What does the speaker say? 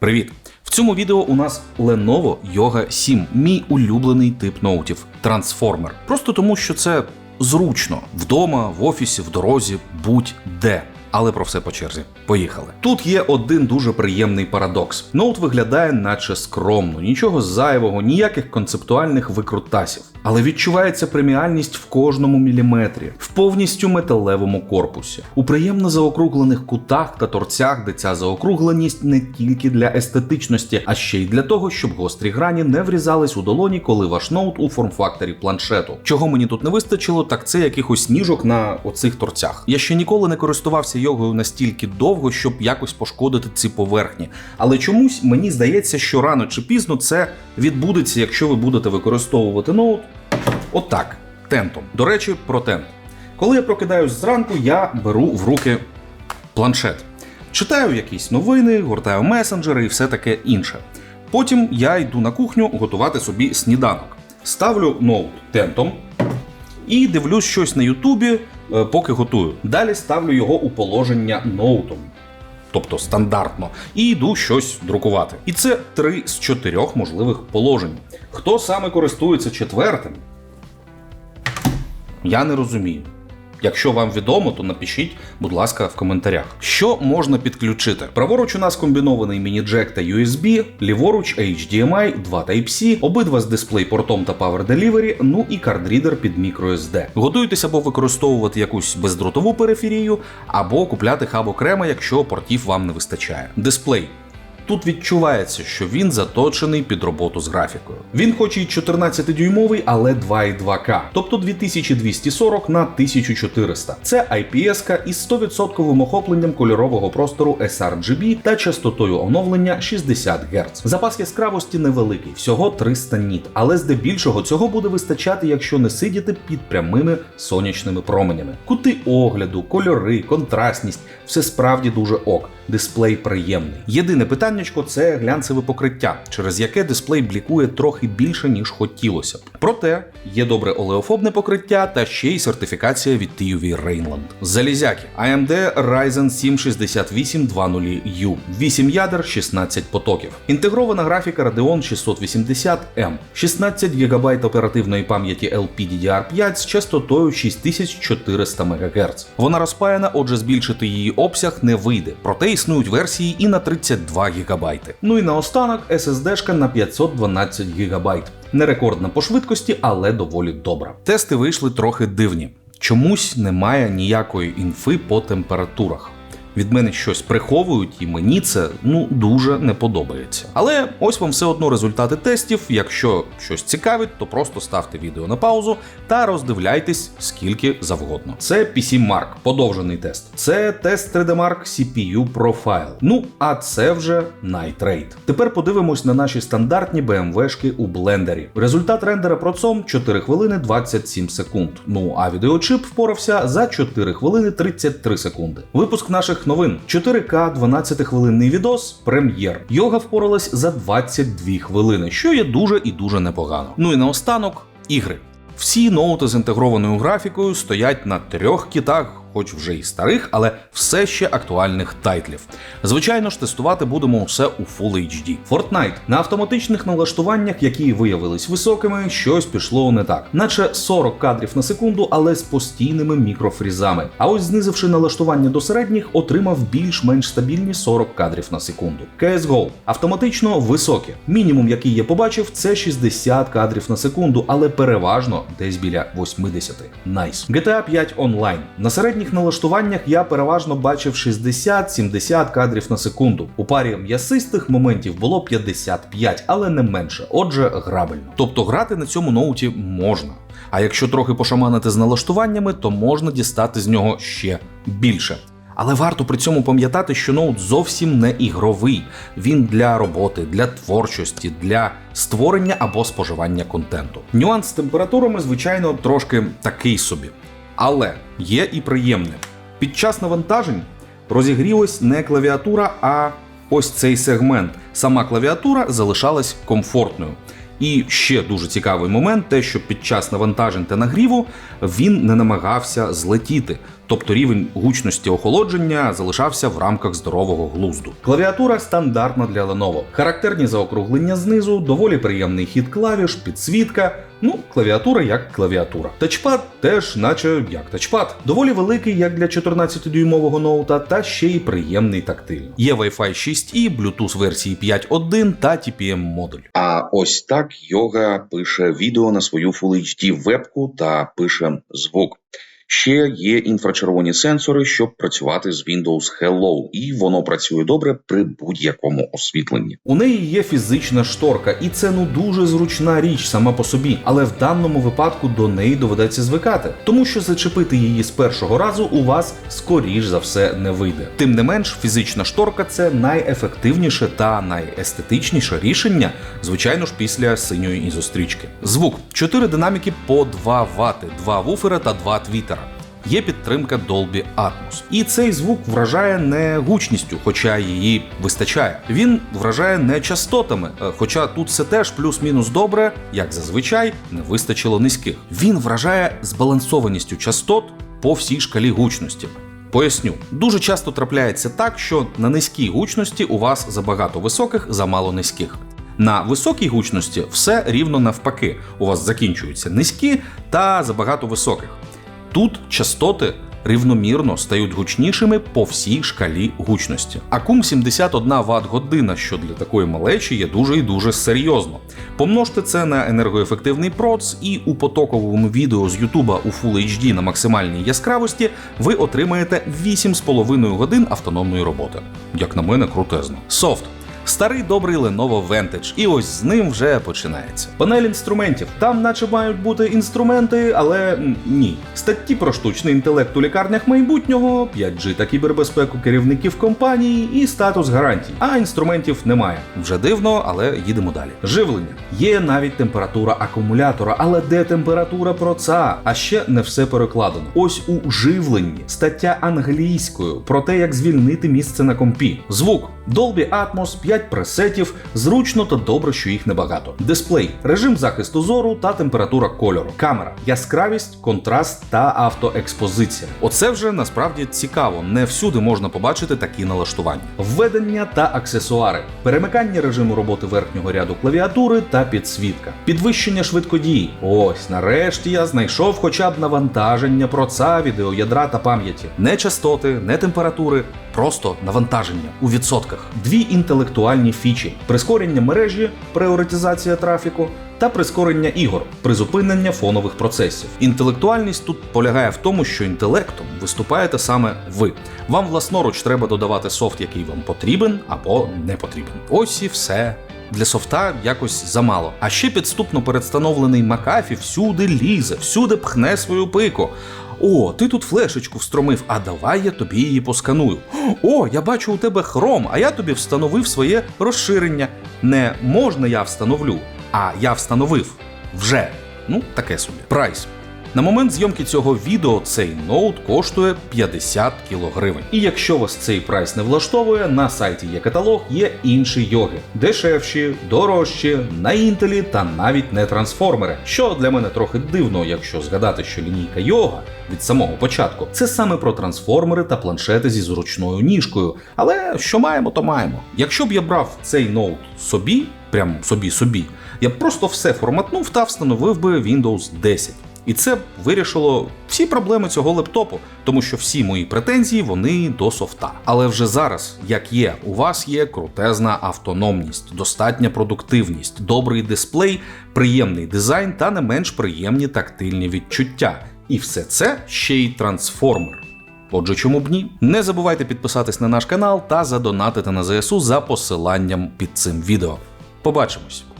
Привіт! В цьому відео у нас Lenovo Yoga 7, мій улюблений тип ноутів трансформер. Просто тому, що це зручно вдома, в офісі, в дорозі, будь-де. Але про все по черзі. Поїхали. Тут є один дуже приємний парадокс. Ноут виглядає наче скромно, нічого зайвого, ніяких концептуальних викрутасів. Але відчувається преміальність в кожному міліметрі, в повністю металевому корпусі, у приємно заокруглених кутах та торцях, де ця заокругленість не тільки для естетичності, а ще й для того, щоб гострі грані не врізались у долоні, коли ваш ноут у форм-факторі планшету. Чого мені тут не вистачило, так це якихось ніжок на оцих торцях. Я ще ніколи не користувався йогою настільки довго, щоб якось пошкодити ці поверхні. Але чомусь мені здається, що рано чи пізно це відбудеться, якщо ви будете використовувати ноут отак, тентом. До речі, про тент. Коли я прокидаюсь зранку, я беру в руки планшет. Читаю якісь новини, гортаю месенджери і все таке інше. Потім я йду на кухню готувати собі сніданок. Ставлю ноут тентом і дивлюсь щось на Ютубі, е, поки готую. Далі ставлю його у положення ноутом. Тобто стандартно, і йду щось друкувати. І це три з чотирьох можливих положень. Хто саме користується четвертим, я не розумію. Якщо вам відомо, то напишіть, будь ласка, в коментарях. Що можна підключити? Праворуч у нас комбінований міні-джек та USB, ліворуч HDMI, 2 Type-C, обидва з DisplayPort та Power Delivery, ну і кардрідер під microSD. Готуйтесь або використовувати якусь бездротову периферію, або купляти хаб окремо, якщо портів вам не вистачає. Дисплей. Тут відчувається, що він заточений під роботу з графікою. Він хоч і 14-дюймовий, але 2,2К, тобто 2240 на 1400. Це IPS із 100% охопленням кольорового простору sRGB та частотою оновлення 60 Гц. Запас яскравості невеликий, всього 300 ніт, але здебільшого цього буде вистачати, якщо не сидіти під прямими сонячними променями. Кути огляду, кольори, контрастність все справді дуже ок. Дисплей приємний. Єдине питаннячко це глянцеве покриття, через яке дисплей блікує трохи більше, ніж хотілося б. Проте є добре олеофобне покриття та ще й сертифікація від TUV Rainland. Залізяки AMD Ryzen 7 6820U, 8 ядер, 16 потоків. Інтегрована графіка Radeon 680M, 16 ГБ оперативної пам'яті LPDDR5 з частотою 6400 МГц. Вона розпаяна, отже, збільшити її обсяг не вийде. Проте існують версії і на 32 ГБ. Ну і наостанок SSD-шка на 512 ГБ. Не рекордна по швидкості, але доволі добра. Тести вийшли трохи дивні. Чомусь немає ніякої інфи по температурах. Від мене щось приховують, і мені це ну дуже не подобається. Але ось вам все одно результати тестів. Якщо щось цікавить, то просто ставте відео на паузу та роздивляйтесь скільки завгодно. Це PC Mark, подовжений тест. Це тест 3D Mark CPU Profile. Ну а це вже Night Raid. Тепер подивимось на наші стандартні BMW-шки у блендері. Результат рендера процом 4 хвилини 27 секунд. Ну а відеочип впорався за 4 хвилини 33 секунди. Випуск наших новин 4К 12-хвилинний відос, прем'єр. Йога впоралась за 22 хвилини, що є дуже і дуже непогано. Ну і наостанок ігри. Всі ноути з інтегрованою графікою стоять на трьох кітах, хоч вже і старих, але все ще актуальних тайтлів. Звичайно ж, тестувати будемо усе у Full HD. Fortnite на автоматичних налаштуваннях, які виявились високими, щось пішло не так, наче 40 кадрів на секунду, але з постійними мікрофрізами. А ось знизивши налаштування до середніх, отримав більш-менш стабільні 40 кадрів на секунду. CSGO автоматично високі. Мінімум, який я побачив, це 60 кадрів на секунду, але переважно десь біля 80. Найс. GTA 5 онлайн. На середніх налаштуваннях я переважно бачив 60-70 кадрів на секунду. У парі м'ясистих моментів було 55, але не менше. Отже, грабельно. Тобто грати на цьому ноуті можна. А якщо трохи пошаманити з налаштуваннями, то можна дістати з нього ще більше. Але варто при цьому пам'ятати, що ноут зовсім не ігровий. Він для роботи, для творчості, для створення або споживання контенту. Нюанс з температурами, звичайно, трошки такий собі. Але є і приємне. Під час навантажень розігрілась не клавіатура, а ось цей сегмент. Сама клавіатура залишалась комфортною. І ще дуже цікавий момент, те, що під час навантажень та нагріву він не намагався злетіти. Тобто рівень гучності охолодження залишався в рамках здорового глузду. Клавіатура стандартна для Lenovo. Характерні заокруглення знизу, доволі приємний хід клавіш, підсвітка. Ну, клавіатура як клавіатура. Тачпад теж, наче як тачпад. Доволі великий, як для 14-дюймового ноута, та ще й приємний тактильно. Є Wi-Fi 6E, Bluetooth версії 5.1 та TPM модуль. А ось так йога пише відео на свою Full HD вебку та пише звук. Ще є інфрачервоні сенсори, щоб працювати з Windows Hello, і воно працює добре при будь-якому освітленні. У неї є фізична шторка, і це ну дуже зручна річ сама по собі, але в даному випадку до неї доведеться звикати, тому що зачепити її з першого разу у вас скоріш за все не вийде. Тим не менш, фізична шторка це найефективніше та найестетичніше рішення, звичайно ж, після синьої ізострічки. Звук: 4 динаміки по 2 Вт, 2 вуфера та 2 твітера. Є підтримка Dolby Atmos. І цей звук вражає не гучністю, хоча її вистачає. Він вражає не частотами, е, хоча тут все теж плюс-мінус добре, як зазвичай, не вистачило низьких. Він вражає збалансованістю частот по всій шкалі гучності. Поясню, дуже часто трапляється так, що на низькій гучності у вас забагато високих, замало низьких. На високій гучності все рівно навпаки. У вас закінчуються низькі та забагато високих. Тут частоти рівномірно стають гучнішими по всій шкалі гучності. Акум 71 Вт година, що для такої малечі є дуже і дуже серйозно. Помножте це на енергоефективний проц, і у потоковому відео з Ютуба у Full HD на максимальній яскравості ви отримаєте 8,5 годин автономної роботи. Як на мене, крутезно. Софт. Старий добрий Lenovo Vantage, і ось з ним вже починається. Панель інструментів. Там, наче мають бути інструменти, але ні. Статті про штучний інтелект у лікарнях майбутнього, 5G та кібербезпеку керівників компанії і статус гарантій. А інструментів немає. Вже дивно, але їдемо далі. Живлення. Є навіть температура акумулятора, але де температура проца? А ще не все перекладено. Ось у живленні стаття англійською про те, як звільнити місце на компі. Звук. Dolby Atmos, 5 пресетів, зручно та добре, що їх небагато. Дисплей, режим захисту зору та температура кольору. Камера, яскравість, контраст та автоекспозиція. Оце вже насправді цікаво. Не всюди можна побачити такі налаштування. Введення та аксесуари, перемикання режиму роботи верхнього ряду клавіатури та підсвітка, підвищення швидкодії. Ось нарешті я знайшов хоча б навантаження проца, відеоядра та пам'яті. Не частоти, не температури, просто навантаження у відсотках. Дві інтелектуальні фічі: прискорення мережі, пріоритизація трафіку. Та прискорення ігор, призупинення фонових процесів. Інтелектуальність тут полягає в тому, що інтелектом виступаєте саме ви. Вам власноруч треба додавати софт, який вам потрібен або не потрібен. Ось і все. Для софта якось замало. А ще підступно передстановлений Макафі всюди лізе, всюди пхне свою пику. О, ти тут флешечку встромив, а давай я тобі її посканую. О, я бачу у тебе хром, а я тобі встановив своє розширення. Не можна я встановлю, а я встановив вже. Ну, таке собі. Прайс. На момент зйомки цього відео цей ноут коштує 50 кг. І якщо вас цей прайс не влаштовує, на сайті є каталог, є інші йоги, дешевші, дорожчі, на інтелі та навіть не трансформери. Що для мене трохи дивно, якщо згадати, що лінійка йога від самого початку це саме про трансформери та планшети зі зручною ніжкою. Але що маємо, то маємо. Якщо б я брав цей ноут собі, прям собі собі, я б просто все форматнув та встановив би Windows 10. І це вирішило всі проблеми цього лептопу, тому що всі мої претензії вони до софта. Але вже зараз, як є, у вас є крутезна автономність, достатня продуктивність, добрий дисплей, приємний дизайн та не менш приємні тактильні відчуття. І все це ще й трансформер. Отже, чому б ні? Не забувайте підписатись на наш канал та задонатити на ЗСУ за посиланням під цим відео. Побачимось!